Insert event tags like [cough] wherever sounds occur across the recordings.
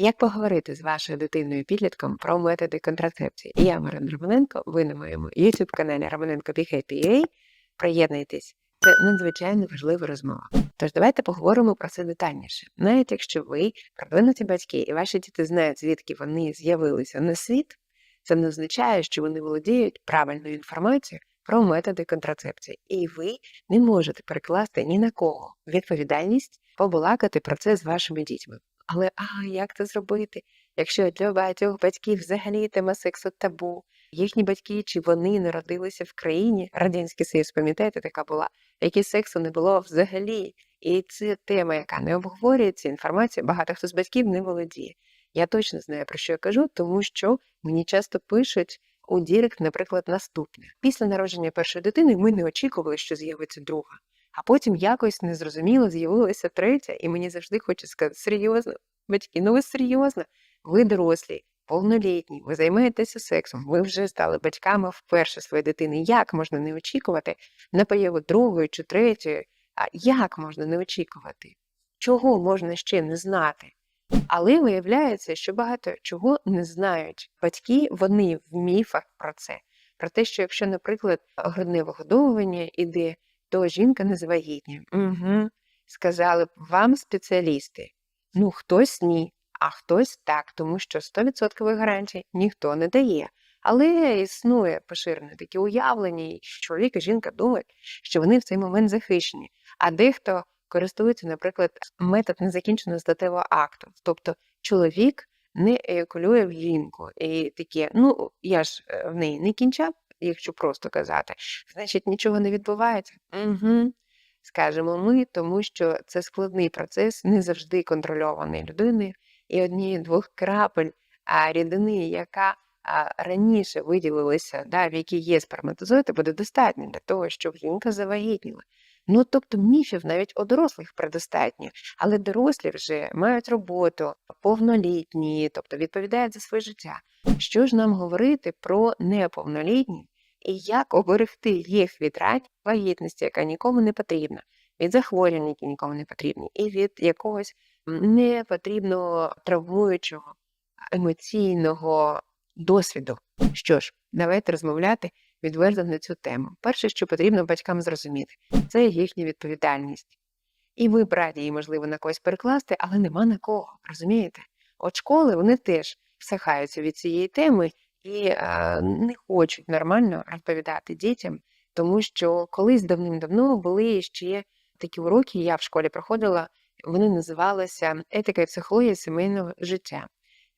Як поговорити з вашою дитиною підлітком про методи контрацепції? Я Марин Романенко, ви на моєму youtube каналі Романенко Be Приєднуйтесь, це надзвичайно важлива розмова. Тож давайте поговоримо про це детальніше. Навіть якщо ви продвинуті батьки і ваші діти знають, звідки вони з'явилися на світ, це не означає, що вони володіють правильною інформацією про методи контрацепції, і ви не можете перекласти ні на кого відповідальність побалакати про це з вашими дітьми. Але а як це зробити, якщо для багатьох батьків взагалі тема сексу табу, їхні батьки чи вони народилися в країні, Радянський Союз, пам'ятаєте, така була, в якій сексу не було взагалі. І це тема, яка не обговорюється, інформація багато хто з батьків не володіє. Я точно знаю, про що я кажу, тому що мені часто пишуть у Дірект, наприклад, наступне. Після народження першої дитини ми не очікували, що з'явиться друга. А потім якось незрозуміло з'явилася третя, і мені завжди хочеться сказати, серйозно, батьки, ну ви серйозно, ви дорослі, повнолітні, ви займаєтеся сексом, ви вже стали батьками вперше своєї дитини. Як можна не очікувати на появу другої чи третьої? А як можна не очікувати? Чого можна ще не знати? Але виявляється, що багато чого не знають батьки, вони в міфах про це. Про те, що якщо, наприклад, грудне вигодовування іде, то жінка не завагітніє. Угу. Сказали б вам спеціалісти. Ну, хтось ні, а хтось так, тому що 100% гарантій ніхто не дає. Але існує поширене таке уявлення, і чоловік і жінка думають, що вони в цей момент захищені, а дехто користується, наприклад, метод незакінченого статевого акту. Тобто чоловік не еякулює в жінку. І таке, ну я ж е, в неї не кінчав, якщо просто казати, значить нічого не відбувається. Угу. Скажемо ми, тому що це складний процес, не завжди контрольований людиною, і однієї-двох крапель а рідини, яка а, раніше виділилася, да, в якій є сперматозоїди, буде достатньо для того, щоб жінка завагітніла. Ну, тобто міфів навіть у дорослих предостатньо, але дорослі вже мають роботу, повнолітні, тобто відповідають за своє життя. Що ж нам говорити про неповнолітні і як оберегти їх від рань вагітності, яка нікому не потрібна, від захворювань, які нікому не потрібні, і від якогось непотрібного травмуючого емоційного досвіду. Що ж, давайте розмовляти відверто на цю тему. Перше, що потрібно батькам зрозуміти, це їхня відповідальність. І ви б раді її, можливо, на когось перекласти, але нема на кого, розумієте? От школи вони теж всахаються від цієї теми і а, не хочуть нормально розповідати дітям, тому що колись давним-давно були ще такі уроки, я в школі проходила, вони називалися Етика і психологія сімейного життя.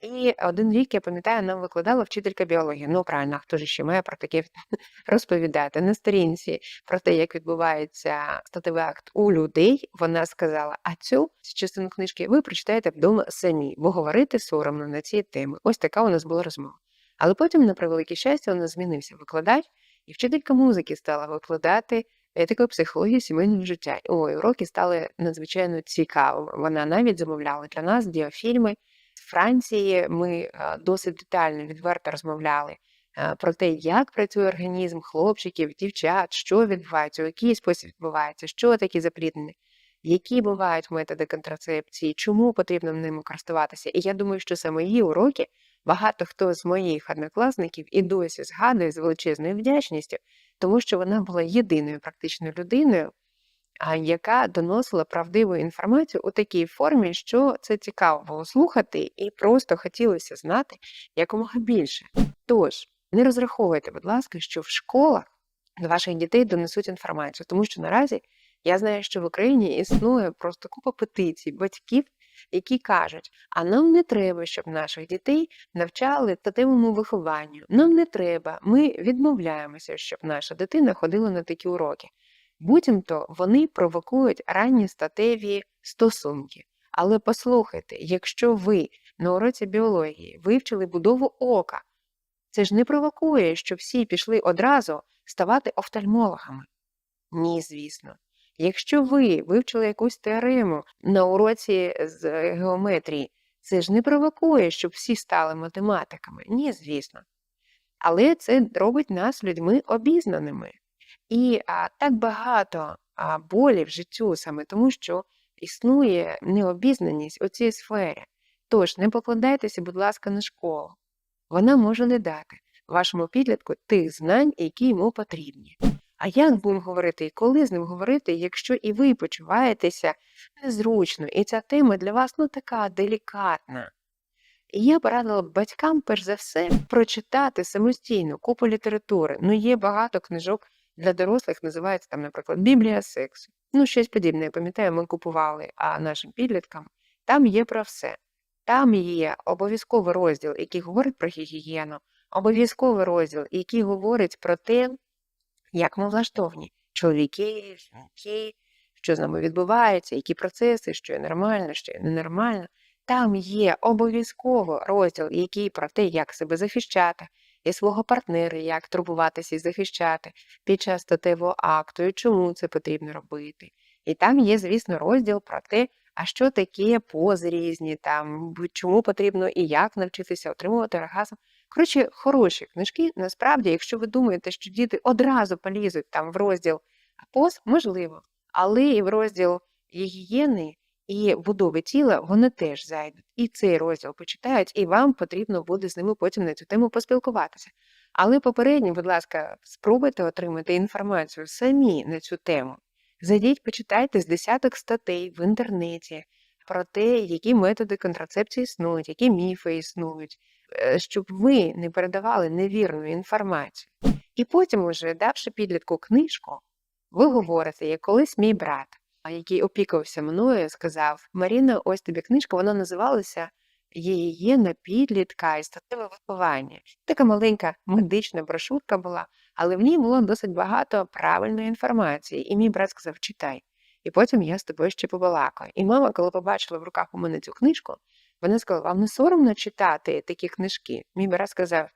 І один рік, я пам'ятаю, нам викладала вчителька біології. Ну, правильно, хто ж ще має про таке [laughs] розповідати на сторінці про те, як відбувається статевий акт у людей. Вона сказала: а цю частину книжки ви прочитаєте вдома самі, бо говорити соромно на ці теми. Ось така у нас була розмова. Але потім, на превелике щастя, у нас змінився викладач, і вчителька музики стала викладати етику психології сімейного життя. Ой, уроки стали надзвичайно цікаві. Вона навіть замовляла для нас діафільми. Франції ми досить детально, відверто розмовляли про те, як працює організм хлопчиків, дівчат, що відбувається, у який спосіб відбувається, що таке запліднення, які бувають методи контрацепції, чому потрібно ними користуватися. І я думаю, що саме її уроки багато хто з моїх однокласників і досі згадує з величезною вдячністю, тому що вона була єдиною практичною людиною яка доносила правдиву інформацію у такій формі, що це цікаво було слухати, і просто хотілося знати якомога більше. Тож, не розраховуйте, будь ласка, що в школах до ваших дітей донесуть інформацію, тому що наразі я знаю, що в Україні існує просто купа петицій батьків. Які кажуть, а нам не треба, щоб наших дітей навчали статевому вихованню. Нам не треба, ми відмовляємося, щоб наша дитина ходила на такі уроки. Буцімто вони провокують ранні статеві стосунки. Але послухайте, якщо ви на уроці біології вивчили будову ока, це ж не провокує, що всі пішли одразу ставати офтальмологами. Ні, звісно. Якщо ви вивчили якусь теорему на уроці з геометрії, це ж не провокує, щоб всі стали математиками. Ні, звісно. Але це робить нас людьми обізнаними. І а, так багато а, болі в життю саме тому, що існує необізнаність у цій сфері. Тож не покладайтеся, будь ласка, на школу. Вона може не дати вашому підлітку тих знань, які йому потрібні. А як будемо говорити і коли з ним говорити, якщо і ви почуваєтеся незручно, і ця тема для вас ну така делікатна? І я порадила батькам, перш за все, прочитати самостійно купу літератури. Ну, є багато книжок для дорослих, називається там, наприклад, Біблія сексу. Ну, щось подібне, я пам'ятаю, ми купували а нашим підліткам. Там є про все. Там є обов'язковий розділ, який говорить про гігієну, обов'язковий розділ, який говорить про те, як ми влаштовані. Чоловіки, жінки, що з нами відбувається, які процеси, що є нормально, що є ненормально. Там є обов'язково розділ, який про те, як себе захищати, і свого партнера, як турбуватися і захищати під час статевого акту, і чому це потрібно робити. І там є, звісно, розділ про те, а що таке пози різні, там, чому потрібно і як навчитися отримувати оргазм. Коротше, хороші книжки, насправді, якщо ви думаєте, що діти одразу полізуть там в розділ поз, можливо, але і в розділ гігієни і будови тіла вони теж зайдуть. І цей розділ почитають, і вам потрібно буде з ними потім на цю тему поспілкуватися. Але попередньо, будь ласка, спробуйте отримати інформацію самі на цю тему. Зайдіть, почитайте з десяток статей в інтернеті про те, які методи контрацепції існують, які міфи існують, е, щоб ви не передавали невірну інформацію. І потім, уже давши підлітку книжку, ви говорите, як колись мій брат, який опікувався мною, сказав: Маріна, ось тобі книжка, вона називалася Гігієна підлітка і статеве виховання. Така маленька медична брошурка була, але в ній було досить багато правильної інформації. І мій брат сказав: читай. І потім я з тобою ще побалакаю. І мама, коли побачила в руках у мене цю книжку, вона сказала: Вам не соромно читати такі книжки? Мій брат сказав: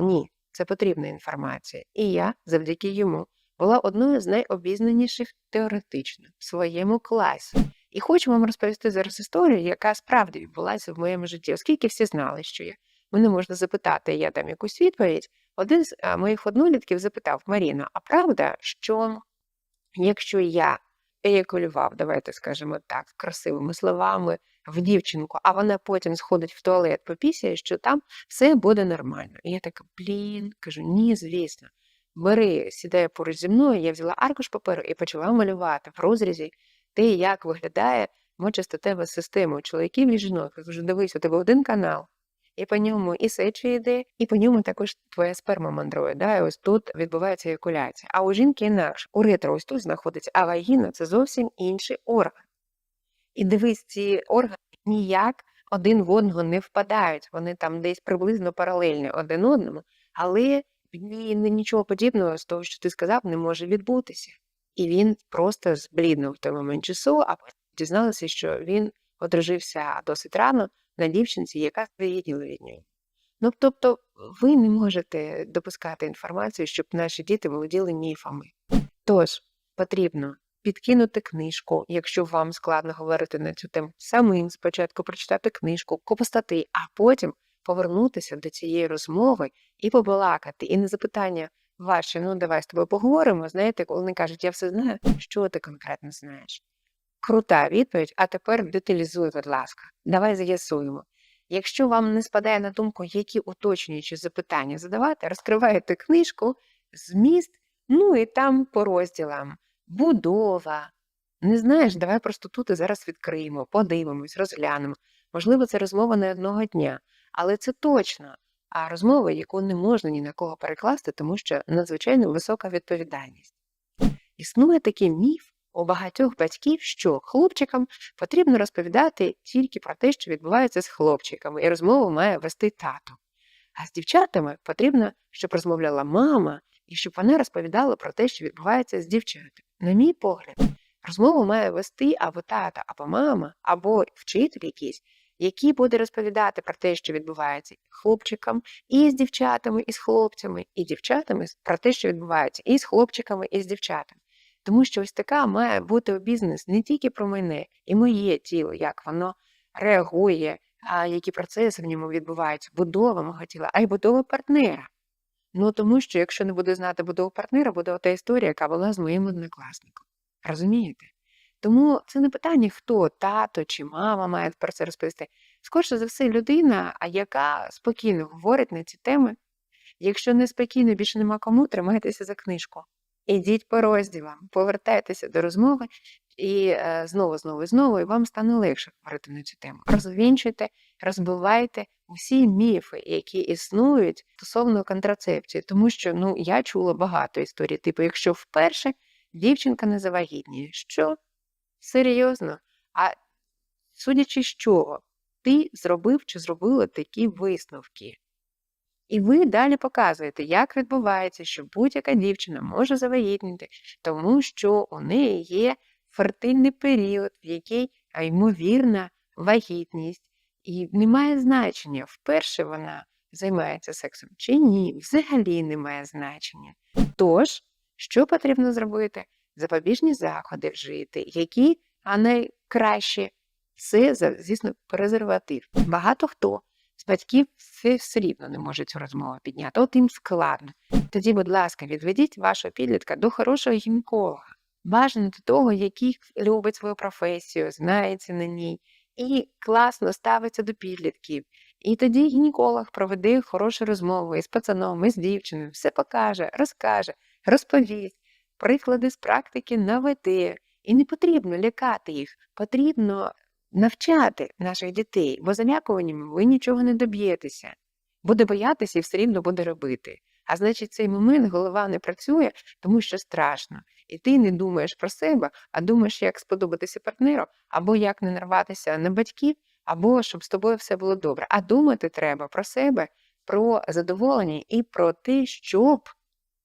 Ні, це потрібна інформація. І я, завдяки йому, була одною з найобізнаніших теоретично в своєму класі. І хочу вам розповісти зараз історію, яка справді відбулася в моєму житті, оскільки всі знали, що я. Мене можна запитати, я дам якусь відповідь. Один з моїх однолітків запитав Маріна, а правда, що якщо я еякулював, давайте скажемо так, красивими словами в дівчинку, а вона потім сходить в туалет попісяє, що там все буде нормально. І я така, блін, кажу, ні, звісно. Бери, сідає поруч зі мною, я взяла аркуш паперу і почала малювати в розрізі те, як виглядає мочастатева система у чоловіків і жінок. Кажу, дивись, у тебе один канал, і по ньому і сечі йде, і по ньому також твоя сперма мандрує. Да? І ось тут відбувається еякуляція. А у жінки інакше. У ретро ось тут знаходиться, а вагіна це зовсім інший орган. І дивись, ці органи ніяк один в одного не впадають. Вони там десь приблизно паралельні один одному, але нічого подібного з того, що ти сказав, не може відбутися. І він просто збліднув в той момент часу, а потім дізналися, що він одружився досить рано на дівчинці, яка виїділа від нього. Ну, тобто, ви не можете допускати інформацію, щоб наші діти володіли міфами. Тож, потрібно підкинути книжку, якщо вам складно говорити на цю тему, самим спочатку прочитати книжку, копостати, а потім повернутися до цієї розмови і побалакати, і на запитання ваше, ну давай з тобою поговоримо. Знаєте, коли вони кажуть, я все знаю, що ти конкретно знаєш. Крута відповідь, а тепер деталізуй, будь ласка, давай з'ясуємо. Якщо вам не спадає на думку, які уточнюючі запитання задавати, розкриваєте книжку, зміст, ну і там по розділам будова. Не знаєш, давай просто тут і зараз відкриємо, подивимось, розглянемо. Можливо, це розмова не одного дня, але це точно а розмова, яку не можна ні на кого перекласти, тому що надзвичайно висока відповідальність. Існує такий міф у багатьох батьків, що хлопчикам потрібно розповідати тільки про те, що відбувається з хлопчиками, і розмову має вести тато. А з дівчатами потрібно, щоб розмовляла мама, і щоб вона розповідала про те, що відбувається з дівчатами. На мій погляд, розмову має вести або тата, або мама, або вчитель якийсь, який буде розповідати про те, що відбувається хлопчикам, і з дівчатами, і з хлопцями, і дівчатами про те, що відбувається і з хлопчиками, і з дівчатами. Тому що ось така має бути бізнес не тільки про мене і моє тіло, як воно реагує, а які процеси в ньому відбуваються, будова мого тіла, а й будова партнера. Ну тому що, якщо не буду знати будову партнера, буде ота історія, яка була з моїм однокласником. Розумієте? Тому це не питання, хто тато чи мама має про це розповісти. скорше за все, людина, яка спокійно говорить на ці теми. Якщо не спокійно, більше нема кому, тримайтеся за книжку. Ідіть по розділам, повертайтеся до розмови і е, знову, знову знову, і вам стане легше говорити на цю тему. Розвінчуйте, розбивайте усі міфи, які існують стосовно контрацепції, тому що ну я чула багато історій. Типу, якщо вперше дівчинка не завагітніє, що серйозно? А судячи з чого, ти зробив чи зробила такі висновки. І ви далі показуєте, як відбувається, що будь-яка дівчина може завагітніти, тому що у неї є фертильний період, в який ймовірна вагітність, і немає значення, вперше вона займається сексом чи ні, взагалі немає значення. Тож, що потрібно зробити? Запобіжні заходи вжити, які а найкраще це, звісно, презерватив. Багато хто з батьків все все рівно не може цю розмову підняти, от їм складно. Тоді, будь ласка, відведіть вашого підлітка до хорошого гінеколога. Бажано до того, який любить свою професію, знається на ній, і класно ставиться до підлітків. І тоді гінеколог проведе хорошу розмову із пацаном, із дівчиною, все покаже, розкаже, розповість, приклади з практики наведе. І не потрібно лякати їх, потрібно навчати наших дітей, бо залякуваннями ви нічого не доб'єтеся. Буде боятися і все рівно буде робити. А значить, цей момент голова не працює, тому що страшно. І ти не думаєш про себе, а думаєш, як сподобатися партнеру, або як не нарватися на батьків, або щоб з тобою все було добре. А думати треба про себе, про задоволення і про те, щоб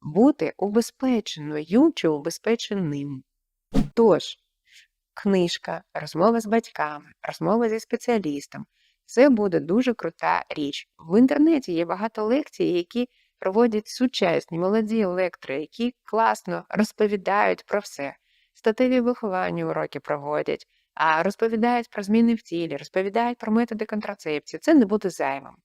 бути убезпеченою чи убезпеченим. Тож, книжка, розмова з батьками, розмова зі спеціалістом це буде дуже крута річ. В інтернеті є багато лекцій, які проводять сучасні молоді лектори, які класно розповідають про все. Статеві виховання уроки проводять, а розповідають про зміни в тілі, розповідають про методи контрацепції. Це не буде зайвим.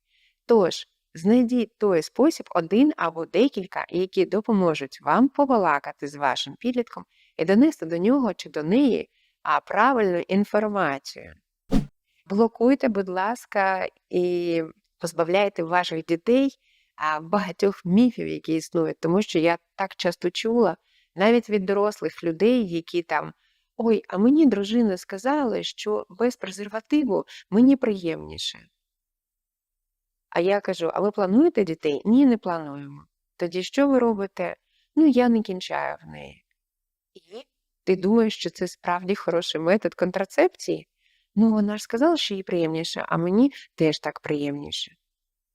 Тож, знайдіть той спосіб, один або декілька, які допоможуть вам побалакати з вашим підлітком і донести до нього чи до неї правильну інформацію. Блокуйте, будь ласка, і позбавляйте ваших дітей багатьох міфів, які існують, тому що я так часто чула навіть від дорослих людей, які там. Ой, а мені дружина сказала, що без презервативу мені приємніше. А я кажу: а ви плануєте дітей? Ні, не плануємо. Тоді що ви робите? Ну, я не кінчаю в неї. І ти думаєш, що це справді хороший метод контрацепції? Ну, вона ж сказала, що їй приємніше, а мені теж так приємніше.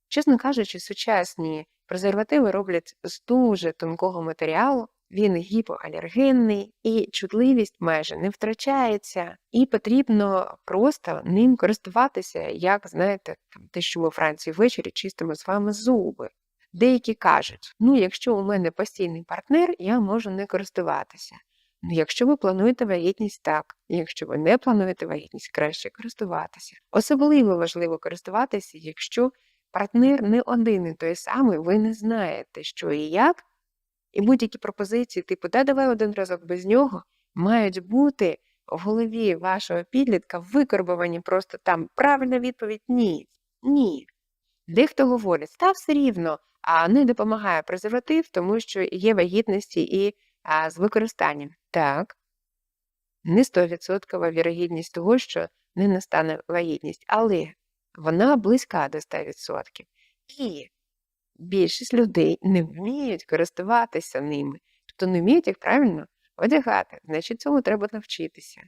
Чесно кажучи, сучасні презервативи роблять з дуже тонкого матеріалу, він гіпоалергенний і чутливість майже не втрачається, і потрібно просто ним користуватися, як знаєте, те, що ми у Франції ввечері чистимо з вами зуби. Деякі кажуть, ну, якщо у мене постійний партнер, я можу не користуватися. Ну, якщо ви плануєте вагітність так, якщо ви не плануєте вагітність, краще користуватися. Особливо важливо користуватися, якщо партнер не один і той самий, ви не знаєте, що і як, і будь-які пропозиції, типу, да, давай один разок без нього, мають бути в голові вашого підлітка викорбовані просто там правильна відповідь ні. Ні. Дехто говорить, став все рівно, а не допомагає презерватив, тому що є вагітності і а, з використанням. Так, не 100% вірогідність того, що не настане вагітність, але вона близька до 100%. І більшість людей не вміють користуватися ними, тобто не вміють їх правильно одягати, значить цьому треба навчитися.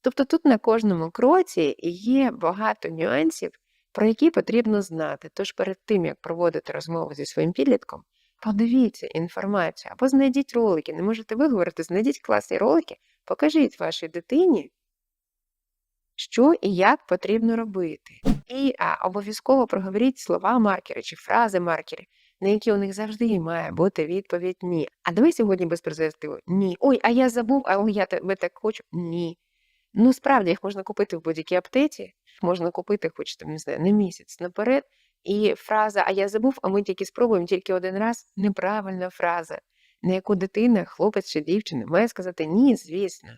Тобто тут на кожному кроці є багато нюансів, про які потрібно знати. Тож перед тим, як проводити розмову зі своїм підлітком, подивіться інформацію або знайдіть ролики. Не можете виговорити, знайдіть класні ролики, покажіть вашій дитині, що і як потрібно робити. І обов'язково проговоріть слова маркери чи фрази маркери, на які у них завжди має бути відповідь ні. А давай сьогодні без презервативу? Ні. Ой, а я забув, а я тебе так хочу. Ні. Ну, справді їх можна купити в будь-якій аптеці, можна купити, хоч там, не знаю, на місяць наперед. І фраза А я забув, а ми тільки спробуємо тільки один раз неправильна фраза, на яку дитина, хлопець чи дівчина має сказати ні, звісно.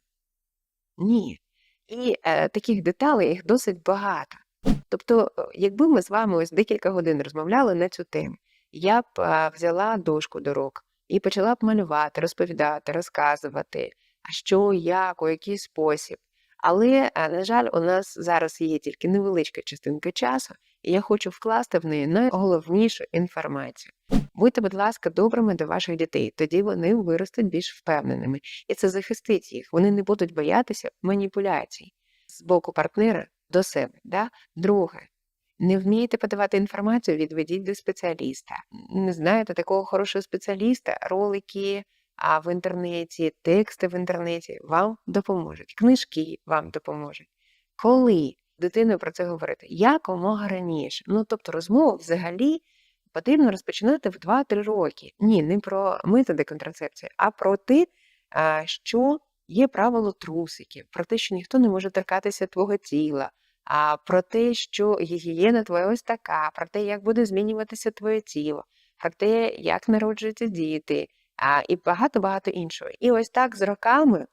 Ні. І е, таких деталей їх досить багато. Тобто, е, якби ми з вами ось декілька годин розмовляли на цю тему, я б взяла дошку до рук і почала б малювати, розповідати, розказувати, а що, як, у який спосіб. Але, на жаль, у нас зараз є тільки невеличка частинка часу, і я хочу вкласти в неї найголовнішу інформацію. Будьте, будь ласка, добрими до ваших дітей, тоді вони виростуть більш впевненими, і це захистить їх. Вони не будуть боятися маніпуляцій з боку партнера до себе. Да? Друге, не вмієте подавати інформацію, відведіть до спеціаліста. Не знаєте такого хорошого спеціаліста, ролики а в інтернеті, тексти в інтернеті вам допоможуть, книжки вам допоможуть. Коли дитиною про це говорити? Якомога раніше. Ну, тобто розмову взагалі потрібно розпочинати в 2-3 роки. Ні, не про методи контрацепції, а про те, що є правило трусиків, про те, що ніхто не може торкатися твого тіла, про те, що гігієна твоя ось така, про те, як буде змінюватися твоє тіло, про те, як народжуються діти, і багато-багато іншого. І ось так з роками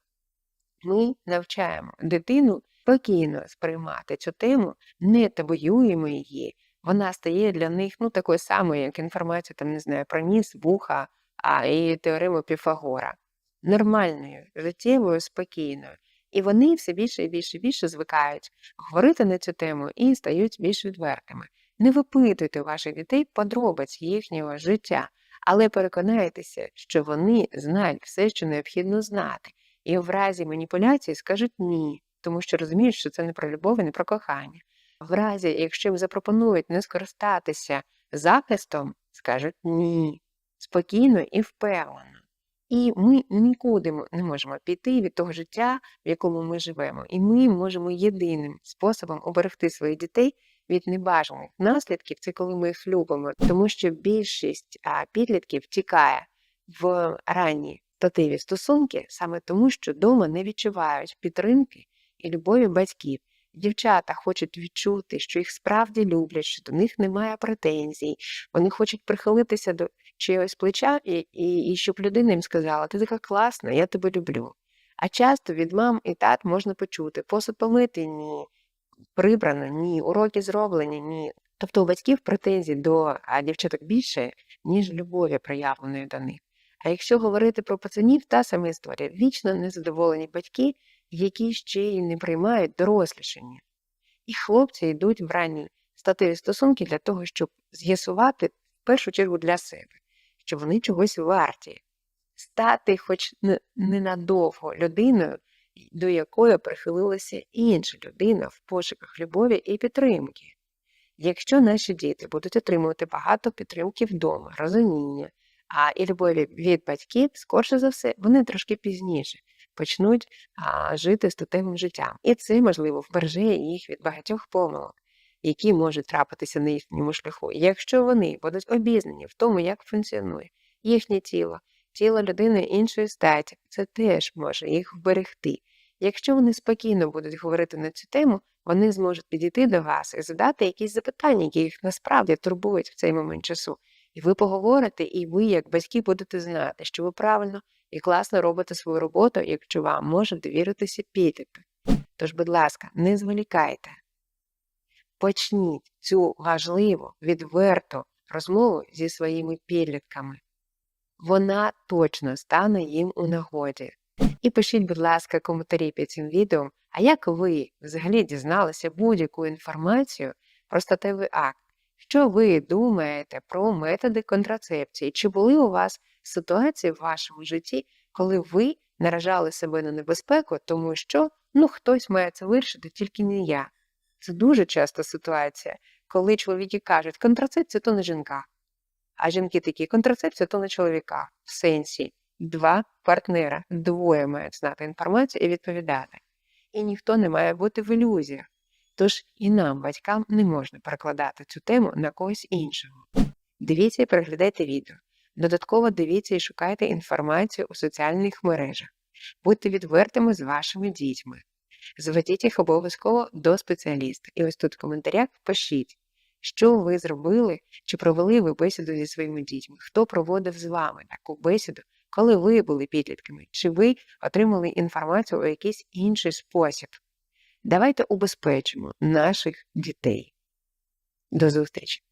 ми навчаємо дитину спокійно сприймати цю тему, не табуюємо її. Вона стає для них ну, такою самою, як інформація, там, не знаю, про ніс, вуха, а і теорему Піфагора. Нормальною, життєвою, спокійною. І вони все більше і більше і більше звикають говорити на цю тему і стають більш відвертими. Не випитуйте ваших дітей подробиць їхнього життя, але переконайтеся, що вони знають все, що необхідно знати, і в разі маніпуляції скажуть ні, тому що розуміють, що це не про любов і не про кохання. В разі, якщо їм запропонують не скористатися захистом, скажуть ні, спокійно і впевнено. І ми нікуди не можемо піти від того життя, в якому ми живемо. І ми можемо єдиним способом оберегти своїх дітей від небажаних наслідків, це коли ми їх любимо, тому що більшість підлітків тікає в ранні статеві стосунки саме тому, що вдома не відчувають підтримки і любові батьків. Дівчата хочуть відчути, що їх справді люблять, що до них немає претензій. Вони хочуть прихилитися до чогось плеча, і, і, і щоб людина їм сказала, ти така класна, я тебе люблю. А часто від мам і тат можна почути посуд помити ні, прибрано, ні, уроки зроблені, ні. Тобто у батьків претензій до а, дівчаток більше, ніж любові проявленої до них. А якщо говорити про пацанів, та сама історія. Вічно незадоволені батьки, які ще й не приймають дорослішання. І хлопці йдуть в ранні статеві стосунки для того, щоб з'ясувати в першу чергу для себе, що вони чогось варті, стати, хоч ненадовго людиною, до якої прихилилася інша людина в пошуках любові і підтримки. Якщо наші діти будуть отримувати багато підтримки вдома, розуміння, а і любові від батьків, скорше за все, вони трошки пізніше почнуть а, жити статевим життям. І це, можливо, вбереже їх від багатьох помилок, які можуть трапитися на їхньому шляху. якщо вони будуть обізнані в тому, як функціонує їхнє тіло, тіло людини іншої статі, це теж може їх вберегти. Якщо вони спокійно будуть говорити на цю тему, вони зможуть підійти до вас і задати якісь запитання, які їх насправді турбують в цей момент часу. І ви поговорите, і ви, як батьки, будете знати, що ви правильно і класно робите свою роботу, якщо вам може довіритися підліток. Тож, будь ласка, не зволікайте. Почніть цю важливу, відверту розмову зі своїми підлітками. Вона точно стане їм у нагоді. І пишіть, будь ласка, коментарі під цим відео, а як ви взагалі дізналися будь-яку інформацію про статевий акт? Що ви думаєте про методи контрацепції? Чи були у вас ситуації в вашому житті, коли ви наражали себе на небезпеку, тому що ну хтось має це вирішити, тільки не я? Це дуже часто ситуація, коли чоловіки кажуть, контрацепція то не жінка, а жінки такі контрацепція то не чоловіка в сенсі два партнера, двоє мають знати інформацію і відповідати. І ніхто не має бути в ілюзіях. Тож і нам, батькам, не можна перекладати цю тему на когось іншого. Дивіться і переглядайте відео. Додатково дивіться і шукайте інформацію у соціальних мережах. Будьте відвертими з вашими дітьми. Зведіть їх обов'язково до спеціаліста. І ось тут в коментарях пишіть, що ви зробили, чи провели ви бесіду зі своїми дітьми, хто проводив з вами таку бесіду, коли ви були підлітками, чи ви отримали інформацію у якийсь інший спосіб. Давайте убезпечимо наших дітей. До зустрічі!